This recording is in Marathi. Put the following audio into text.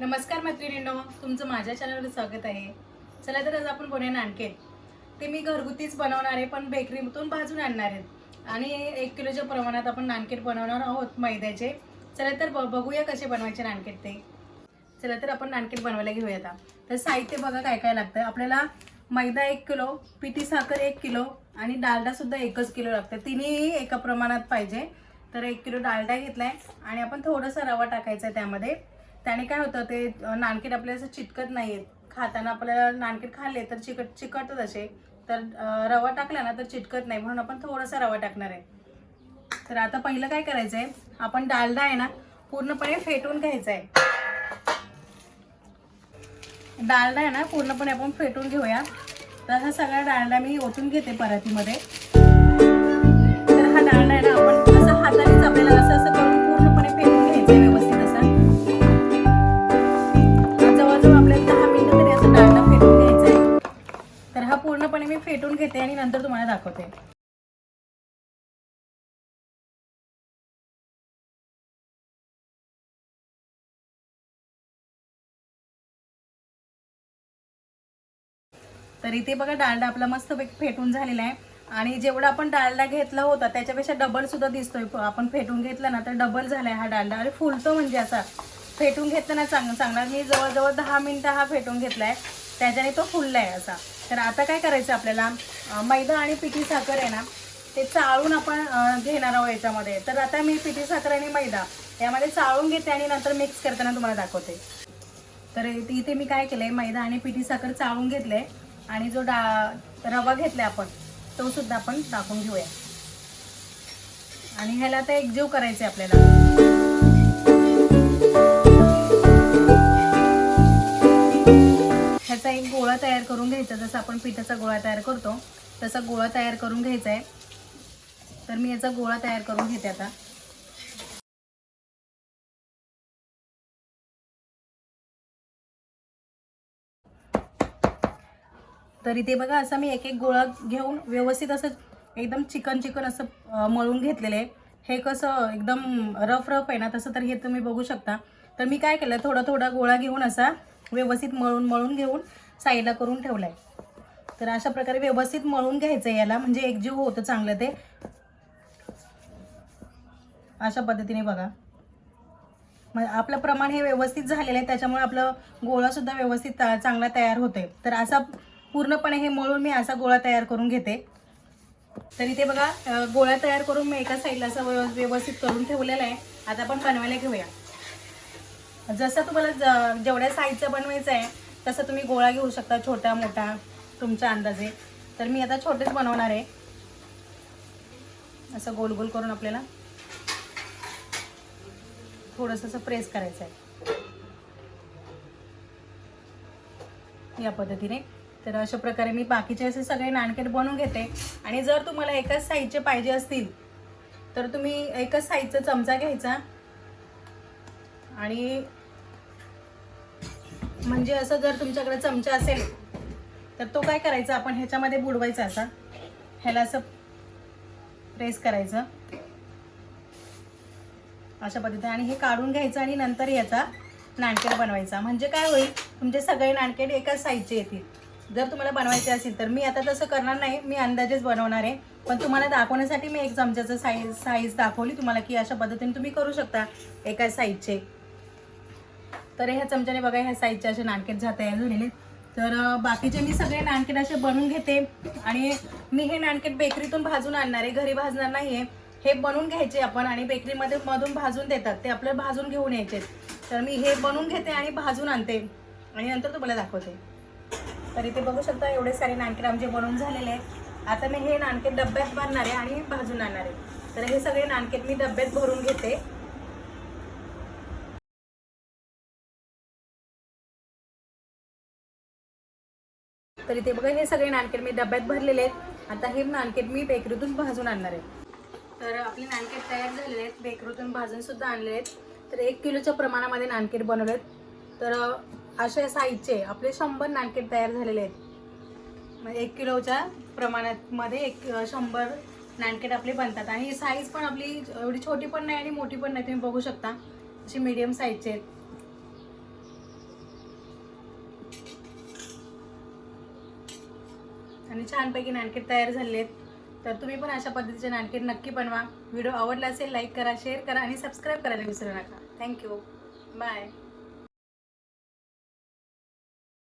नमस्कार मैत्रिणींनो तुमचं माझ्या चॅनलवर स्वागत आहे. चला तर आज आपण बोलूया नानकेट ते मी घरगुतीच बनवणार आहे पण बेकरीतून भाजून आणणार आहेत. आणि एक किलोच्या प्रमाणात आपण नानकेट बनवणार आहोत मैद्याचे. चला तर ब- बघूया कसे बनवायचे नानकेट ते. चला तर आपण नानकेट बनवायला घेऊया आता. तर साहित्य बघा काय काय लागतं. आपल्याला मैदा एक किलो पिठी साखर एक किलो आणि डालडासुद्धा एकच किलो लागतं. तिन्ही एका प्रमाणात पाहिजे. तर एक किलो डालडा घेतलाय. आणि आपण थोडंसं रवा टाकायचा आहे त्यामध्ये. त्याने काय होतं ते नानकीट आपल्याला असं चिटकत नाहीये खाताना आपल्याला नानकीट खाल्ले तर चिकट चिकटत असे. तर रवा टाकला ना तर चिटकत नाही. म्हणून आपण थोडासा रवा टाकणार आहे. तर आता पहिलं काय करायचं आहे आपण डालडा आहे ना पूर्णपणे फेटून घ्यायचा आहे डालडा आहे ना पूर्णपणे आपण फेटून घेऊया. तर हा सगळा डालडा मी ओतून घेते परातीमध्ये. तर हा डालडा आहे ना आपण असं हातानेच आपल्याला असं असं करून फेटून घेते आणि नंतर तुम्हाला दाखवते. तर इथे बघा डालडा आपला मस्त फेटून झालेला आहे. आणि जेवढा आपण डालडा घेतला होता त्याच्यापेक्षा डबल सुद्धा दिसतोय. आपण फेटून घेतला ना तर डबल झालाय हा डालडा. आणि फुलतो म्हणजे असा. फेटून घेतला ना चांग चांगला. मी जवळजवळ दहा मिनिटं हा फेटून घेतलाय. त्याच्याने तो फुललाय असा. तर आता काय करायचं आपल्याला? मैदा आणि पिठी साखर आहे ना ते चाळून आपण घेणार आहोत याच्यामध्ये. तर आता मी पिठी साखर आणि मैदा यामध्ये चाळून घेते आणि नंतर मिक्स करताना तुम्हाला दाखवते. तर इथे मी काय केलंय मैदा आणि पिठी साखर चाळून घेतलंय आणि जो डा रवा घेतलाय आपण तो सुद्धा आपण टाकून घेऊया. आणि ह्याला आता एकजीव करायचे आपल्याला. गोळा तयार करून घ्यायचा. जसं आपण पिठाचा गोळा तयार करतो तसा गोळा तयार करून घ्यायचा आहे तर मी याचा गोळा तयार करून घेते आता. तर इथे बघा असं मी एक एक गोळा घेऊन व्यवस्थित असं एकदम चिकन चिकन असं मळून घेतलेलं आहे. हे कसं एकदम रफ रफ आहे ना तसं तर हे तुम्ही बघू शकता. तर मी काय केलं थोडा थोडा गोळा घेऊन असा व्यवस्थित मळून मळून घेऊन साईडला करून ठेवला आहे तर अशा प्रकारे व्यवस्थित मळून घ्यायचं आहे याला म्हणजे एकजीव होतं चांगलं ते. अशा पद्धतीने बघा. मग आपलं प्रमाण हे व्यवस्थित झालेलं आहे त्याच्यामुळे आपलं गोळा सुद्धा व्यवस्थित चांगला तयार होते तर असा पूर्णपणे हे मळून मी असा गोळा तयार करून घेते. तर इथे बघा गोळा तयार करून मी एका साईडला असं व्यव- व्यवस्थित करून ठेवलेला आहे. आता आपण बनवायला घेऊया. जसं तुम्हाला ज- जेवढ्या साईजचं बनवायचं आहे तसं तुम्ही गोळा घेऊ शकता छोटा मोठा तुमच्या अंदाजे. तर मी आता छोटेच बनवणार आहे. असं गोल गोल करून आपल्याला थोडंसं असं प्रेस करायचं आहे. या पद्धतीने. तर अशा प्रकारे मी बाकीचे असे सगळे नाणकेट बनवून घेते. आणि जर तुम्हाला एकाच साईजचे पाहिजे असतील तर तुम्ही एकच साईजचा चमचा घ्यायचा. आणि म्हणजे असं जर तुमच्याकडे चमचा असेल तर तो काय करायचा? आपण ह्याच्यामध्ये बुडवायचा असा. ह्याला असं प्रेस करायचं. अशा पद्धतीने. आणि हे काढून घ्यायचं आणि नंतर याचा नाणकेड बनवायचा. म्हणजे काय होईल? तुमचे सगळे नाणकेड एकाच साईजचे येतील. जर तुम्हाला बनवायचे असेल तर. मी आता तसं करणार नाही. मी अंदाजेच बनवणार आहे. पण तुम्हाला दाखवण्यासाठी मी एक चमच्याचं साईज साईज दाखवली. तुम्हाला की अशा पद्धतीने तुम्ही करू शकता. एकाच साईजचे तर ह्या चमच्याने बघा ह्या साईजचे असे नाणकेट जा तयार झालेले तर बाकीचे मी सगळे नाणकेट असे बनवून घेते. आणि मी हे नाणकेट बेकरीतून भाजून आणणार आहे. घरी भाजणार नाही आहे हे बनवून घ्यायचे आपण आणि बेकरीमध्ये मधून भाजून देतात. ते आपल्याला भाजून घेऊन यायचे. तर मी हे बनवून घेते आणि भाजून आणते. आणि नंतर तुम्हाला दाखवते. तर इथे बघू शकता एवढे सारे नाणकेट आमचे बनवून झालेले आहेत. आता मी हे नाणकेट डब्यात भरणार आहे आणि भाजून आणणार आहे. तर हे सगळे नाणकेट मी डब्यात भरून घेते. तर इथे बघा हे सगळे नानकेट मी डब्यात भरलेले आहेत. आता हे नानकेट मी बेकरीतून भाजून आणणार आहे. तर आपले नानकेट तयार झालेले आहेत. बेकरीतून भाजून सुद्धा आणलेले आहेत. तर एक किलोच्या प्रमाणामध्ये नानकेट बनवलेत तर असे अशा साईजचे आपले शंभर नानकेट तयार झालेले आहेत. एक किलोच्या प्रमाणात मध्ये एक शंभर नानकेट आपले बनतात. आणि साईज पण आपली एवढी छोटी पण नाही आणि मोठी पण नाही तुम्ही बघू शकता. अशी मीडियम साईजचे आहेत. आणि छानपैकी नानकेट तयार झाले आहेत तर तुम्ही पण अशा पद्धतीचे नानकेट नक्की बनवा. व्हिडिओ आवडला असेल लाईक करा शेअर करा आणि सबस्क्राईब करायला विसरू नका. Thank you bye